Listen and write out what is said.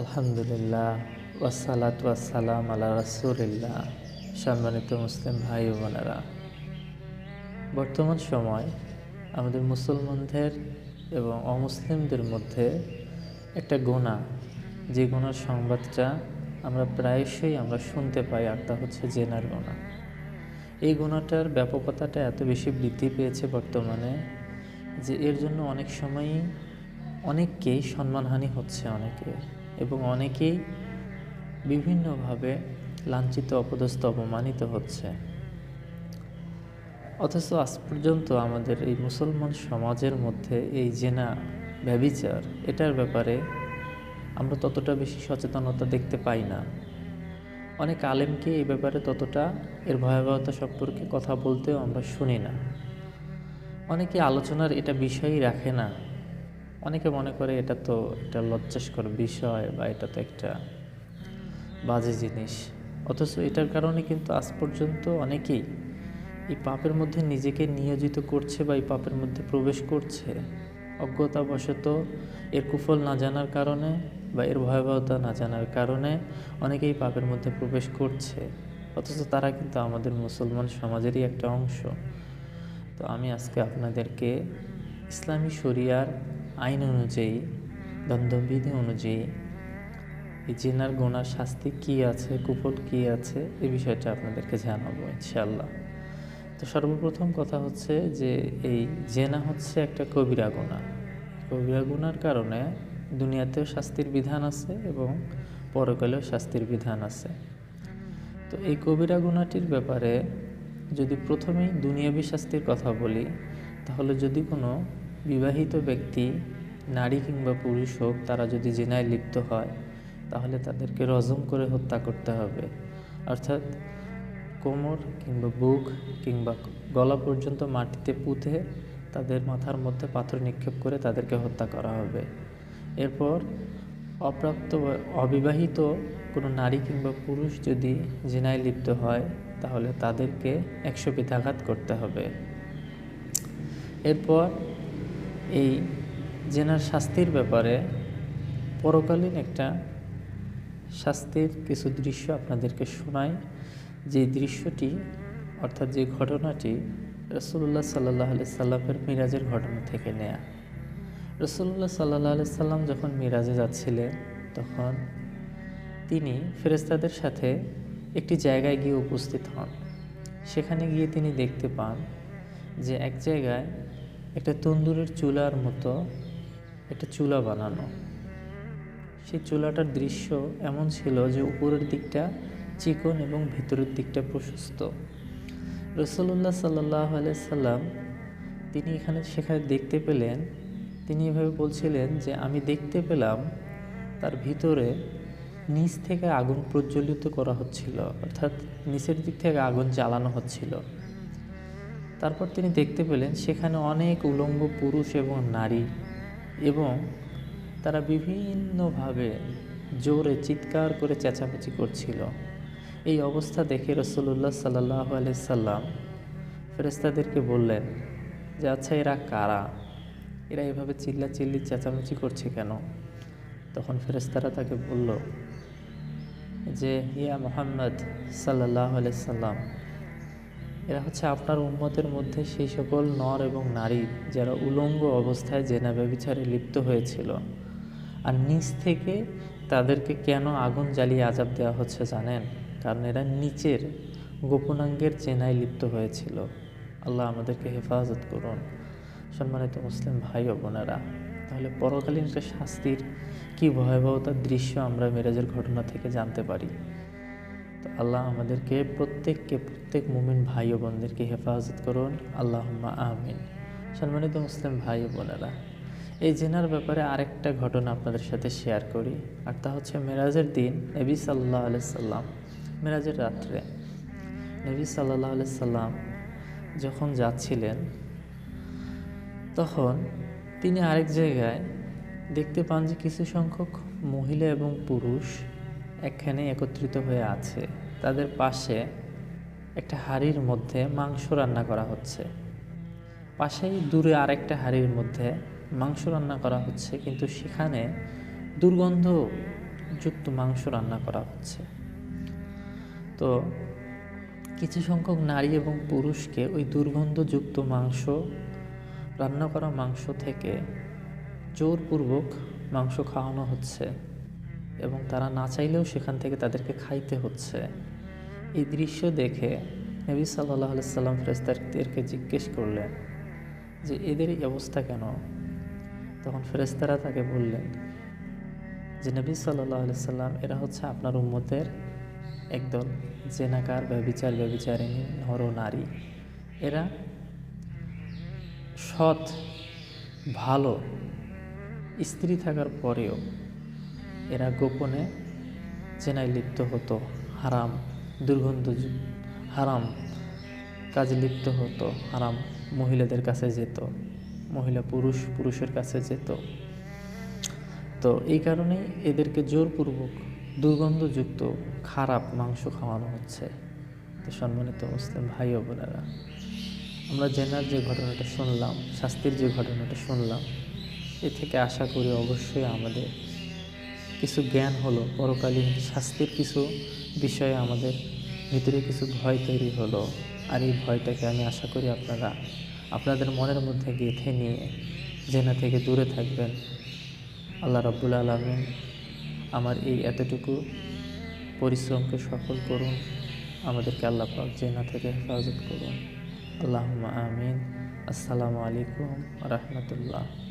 আলহামদুলিল্লাহ ওয়াসালাত ওয়াসালাম আলা রাসুলিল্লাহ। সম্মানিত মুসলিম ভাই বোনেরা, বর্তমান সময় আমাদের মুসলমানদের এবং অমুসলিমদের মধ্যে একটা গোনা যে গোনার সংবাদটা আমরা প্রায়শই আমরা শুনতে পাই, আর তা হচ্ছে জেনার গোনা এই গোনাটার ব্যাপকতাটা এত বেশি বৃদ্ধি পেয়েছে বর্তমানে যে এর জন্য অনেক সময়ই অনেককেই সম্মানহানি হচ্ছে অনেকে এবং অনেকেই বিভিন্নভাবে লাঞ্ছিত, অপদস্থ, অপমানিত হচ্ছে। অথচ আজ পর্যন্ত আমাদের এই মুসলমান সমাজের মধ্যে এই জেনা ব্যবিচার এটার ব্যাপারে আমরা ততটা বেশি সচেতনতা দেখতে পাই না। অনেক আলেমকে এই ব্যাপারে ততটা এর ভয়াবহতা সম্পর্কে কথা বলতেও আমরা শুনি না। অনেকে আলোচনার এটা বিষয়ই রাখে না। অনেকে মনে করে এটা তো একটা লজ্জাস্কর বিষয় বা এটা তো একটা বাজে জিনিস। অথচ এটার কারণে কিন্তু আজ পর্যন্ত অনেকেই এই পাপের মধ্যে নিজেকে নিয়োজিত করছে বা এই পাপের মধ্যে প্রবেশ করছে। অজ্ঞতাবশত এর কুফল না জানার কারণে বা এর ভয়াবহতা না জানার কারণে অনেকেই পাপের মধ্যে প্রবেশ করছে। অথচ তারা কিন্তু আমাদের মুসলমান সমাজেরই একটা অংশ। তো আমি আজকে আপনাদেরকে ইসলামী শরিয়ার আইন অনুযায়ী, দণ্ডবিধি অনুযায়ী, এই জেনার গোনার শাস্তি কী আছে কুফল কী আছে, এই বিষয়টা আপনাদেরকে জানাব ইনশাল্লাহ তো সর্বপ্রথম কথা হচ্ছে যে এই জেনা হচ্ছে একটা কবিরা গোনা। কবিরা গুণার কারণে দুনিয়াতেও শাস্তির বিধান আছে এবং পরকালেও শাস্তির বিধান আছে। তো এই কবিরা গুণাটির ব্যাপারে যদি প্রথমেই দুনিয়াবি শাস্তির কথা বলি, তাহলে যদি কোনো বিবাহিত ব্যক্তি, নারী কিংবা পুরুষ হোক, তারা যদি জেনায় লিপ্ত হয়, তাহলে তাদেরকে রজম করে হত্যা করতে হবে। অর্থাৎ কোমর কিংবা বুক কিংবা গলা পর্যন্ত মাটিতে পুঁতে তাদের মাথার মধ্যে পাথর নিক্ষেপ করে তাদেরকে হত্যা করা হবে। এরপর অপ্রাপ্ত অবিবাহিত কোনো নারী কিংবা পুরুষ যদি জেনায় লিপ্ত হয়, তাহলে তাদেরকে একশো পিঠাঘাত করতে হবে। এরপর এই জেনার শাস্তির ব্যাপারে পরকালীন একটা শাস্তির কিছু দৃশ্য আপনাদেরকে শোনাই। যে দৃশ্যটি, অর্থাৎ যে ঘটনাটি রসুল্লাহ সাল্লাহ আলি সাল্লামের মিরাজের ঘটনা থেকে নেয়া। রসুল্লাহ সাল্লাহ আলি সাল্লাম যখন মিরাজে যাচ্ছিলেন, তখন তিনি ফেরেস্তাদের সাথে একটি জায়গায় গিয়ে উপস্থিত হন। সেখানে গিয়ে তিনি দেখতে পান যে এক জায়গায় একটা তন্দুরের চুলার মতো একটা চুলা বানানো। সেই চুলাটার দৃশ্য এমন ছিল যে উপরের দিকটা চিকন এবং ভেতরের দিকটা প্রশস্ত। রসল্লাহ সাল্লাহ সাল্লাম তিনি এখানে সেখানে দেখতে পেলেন, তিনি এভাবে বলছিলেন যে, আমি দেখতে পেলাম তার ভিতরে নিচ থেকে আগুন প্রজ্বলিত করা হচ্ছিল, অর্থাৎ নিচের দিক থেকে আগুন জ্বালানো হচ্ছিল। তারপর তিনি দেখতে পেলেন সেখানে অনেক উলঙ্গ পুরুষ এবং নারী এবং তারা বিভিন্নভাবে জোরে চিৎকার করে চেঁচামেচি করছিল। এই অবস্থা দেখে রসুল্লাহ সাল্লাহ সাল্লাম ফেরেস্তাদেরকে বললেন যে আচ্ছা এরা কারা? এরা এভাবে চিল্লা চিল্লি চেঁচামেচি করছে কেন? তখন ফেরেস্তারা তাকে বলল যে, ইয়া মোহাম্মদ সাল্লাহ সাল্লাম এরা হচ্ছে আপনার উম্মতের মধ্যে সেই সকল নর এবং নারী যারা উলঙ্গ অবস্থায় জেনা ব্যবিচারে লিপ্ত হয়েছিল। আর নিচ থেকে তাদেরকে কেন আগুন জ্বালিয়ে আজাব দেওয়া হচ্ছে জানেন? কারণ এরা নিচের গোপনাঙ্গের চেনায় লিপ্ত হয়েছিল। আল্লাহ আমাদেরকে হেফাজত করুন। সম্মানিত মুসলিম ভাই ও বোনেরা, তাহলে পরকালীন একটা শাস্তির কী ভয়াবহতার দৃশ্য আমরা মেরাজের ঘটনা থেকে জানতে পারি? তো আল্লাহ আমাদেরকে প্রত্যেককে, প্রত্যেক মুমিন ভাই ও বোনদেরকে হেফাজত করুন। আল্লাহ আমিন। সম্মানিত মুসলিম ভাই ও বোনেরা, এই জেনার ব্যাপারে আরেকটা ঘটনা আপনাদের সাথে শেয়ার করি, আর তা হচ্ছে মেরাজের দিন নবী সাল্লাহ আলাইসাল্লাম মেরাজের রাত্রে নবী সাল্লাহ আলাইসাল্লাম যখন যাচ্ছিলেন, তখন তিনি আরেক জায়গায় দেখতে পান যে কিছু সংখ্যক মহিলা এবং পুরুষ একখানে একত্রিত হয়ে আছে। তাদের পাশে একটা হাড়ির মধ্যে মাংস রান্না করা হচ্ছে। পাশেই দূরে আরেকটা হাড়ির মধ্যে মাংস রান্না করা হচ্ছে, কিন্তু সেখানে দুর্গন্ধ যুক্ত মাংস রান্না করা হচ্ছে। তো কিছু সংখ্যক নারী এবং পুরুষকে ওই দুর্গন্ধযুক্ত মাংস, রান্না করা মাংস থেকে জোরপূর্বক মাংস খাওয়ানো হচ্ছে। এবং তারা না চাইলেও সেখান থেকে তাদেরকে খাইতে হচ্ছে। এই দৃশ্য দেখে নবী সাল্লাহ সাল্লাম ফেরেস্তারদেরকে জিজ্ঞেস করলেন, যে এদের এই অবস্থা কেন? তখন ফেরেস্তারা তাকে বললেন, যে নবী সাল্লাহ সাল্লাম, এরা হচ্ছে আপনার উম্মতের একদল জেনাকার ব্যবিচার ব্যবিচারিণী নর নারী। এরা সৎ, ভালো, স্ত্রী থাকার পরেও এরা গোপনে চেনায় লিপ্ত হতো, হারাম দুর্গন্ধ হারাম কাজে লিপ্ত হতো, হারাম মহিলাদের কাছে যেত, মহিলা পুরুষ পুরুষের কাছে যেত। তো এই কারণেই এদেরকে জোরপূর্বক দুর্গন্ধযুক্ত খারাপ মাংস খাওয়ানো হচ্ছে। তো সম্মানিত মুসলিম ভাই ও বোনেরা, আমরা জেনার যে ঘটনাটা শুনলাম, শাস্তির যে ঘটনাটা শুনলাম, এ থেকে আশা করি অবশ্যই আমাদের কিছু জ্ঞান হলো, পরকালীন শাস্তির কিছু বিষয়ে আমাদের ভিতরে কিছু ভয় তৈরি হলো। আর এই ভয়টাকে আমি আশা করি আপনারা আপনাদের মনের মধ্যে গেঁথে নিয়ে জেনা থেকে দূরে থাকবেন। আল্লাহ রব্বুল আলমিন আমার এই এতটুকু পরিশ্রমকে সফল করুন। আমাদেরকে আল্লাহ পাক জেনা থেকে হেফাজত করুন। আল্লাহ আমিন। আসসালামু আলাইকুম রহমতুল্লাহ।